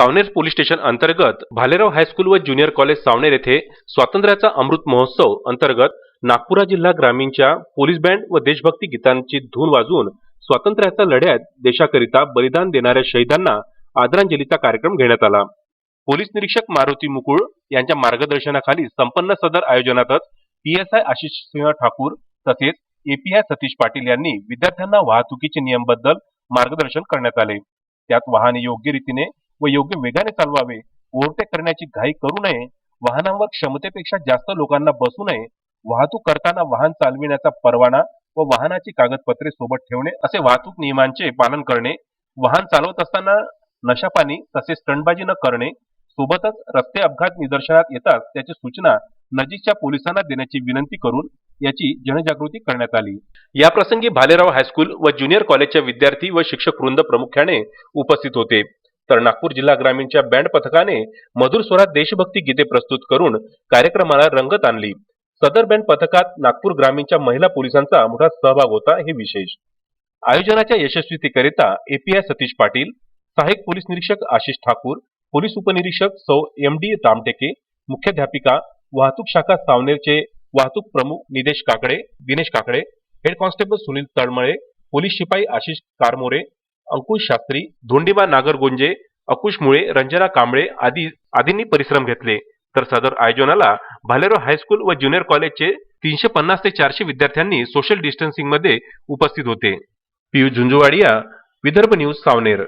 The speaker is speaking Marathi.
सावनेर पोलीस स्टेशन अंतर्गत भालेराव हायस्कूल व ज्युनियर कॉलेज सावनेर येथे स्वातंत्र्याचा अमृत महोत्सव अंतर्गत नागपुरा जिल्हा ग्रामीणच्या पोलीस बँड व देशभक्ती गीतांची धून वाजवून स्वातंत्र्याच्या लढ्यात देशाकरिता बलिदान देणाऱ्या शहीदांना आदरांजलीचा कार्यक्रम घेण्यात आला. पोलीस निरीक्षक मारुती मुकुळ यांच्या मार्गदर्शनाखाली संपन्न सदर आयोजनातच पीएसआय आशिष सिंह ठाकूर तसेच एपीआय सतीश पाटील यांनी विद्यार्थ्यांना वाहतुकीचे नियमबद्दल मार्गदर्शन करण्यात आले. त्यात वाहने योग्य रीतीने व योग्य वेगाने चालवावे ओव्हरटेक करण्याची घाई करू नये वाहनांवर क्षमतेपेक्षा जास्त लोकांना बसू नये वाहतूक करताना वाहन चालविण्याचा परवाना व वाहनाची कागदपत्रे सोबत ठेवणे असे वाहतूक नियमांचे पालन करणे वाहन चालवत असताना नशापानी तसेच स्टंटबाजी न करणे सोबतच रस्ते अपघात निदर्शनात येताच त्याची सूचना नजीकच्या पोलिसांना देण्याची विनंती करून याची जनजागृती करण्यात आली. या प्रसंगी भालेराव हायस्कूल व ज्युनियर कॉलेजच्या विद्यार्थी व शिक्षक वृंद प्रामुख्याने उपस्थित होते. तर नागपूर जिल्हा ग्रामीणच्या बँड पथकाने मधुर स्वरात देशभक्ती गीते प्रस्तुत करून कार्यक्रमाला रंगत आणली. सदर बँड पथकात नागपूर ग्रामीणच्या महिला पोलिसांचा मोठा सहभाग होता हे विशेष. आयोजनाच्या यशस्वीतेकरिता एपीआय सतीश पाटील सहाय्यक पोलीस निरीक्षक आशिष ठाकूर पोलीस उपनिरीक्षक सौ एम डी रामटेके मुख्याध्यापिका वाहतूक शाखा सावनेरचे वाहतूक प्रमुख Nidesh Kakade Dinesh Kakade head constable Sunil Talmale police शिपाई आशिष कारमोरे अंकुश शास्त्री धोंडीबा नागरगोंजे अकुशमुळे रंजना कांबळे आदी आदींनी परिश्रम घेतले. तर सदर आयोजनाला भालेरो हायस्कूल व ज्युनियर कॉलेजचे तीनशे पन्नास ते चारशे विद्यार्थ्यांनी सोशल डिस्टन्सिंगमध्ये उपस्थित होते. पियुष झुंजुवाडिया विदर्भ न्यूज सावनेर.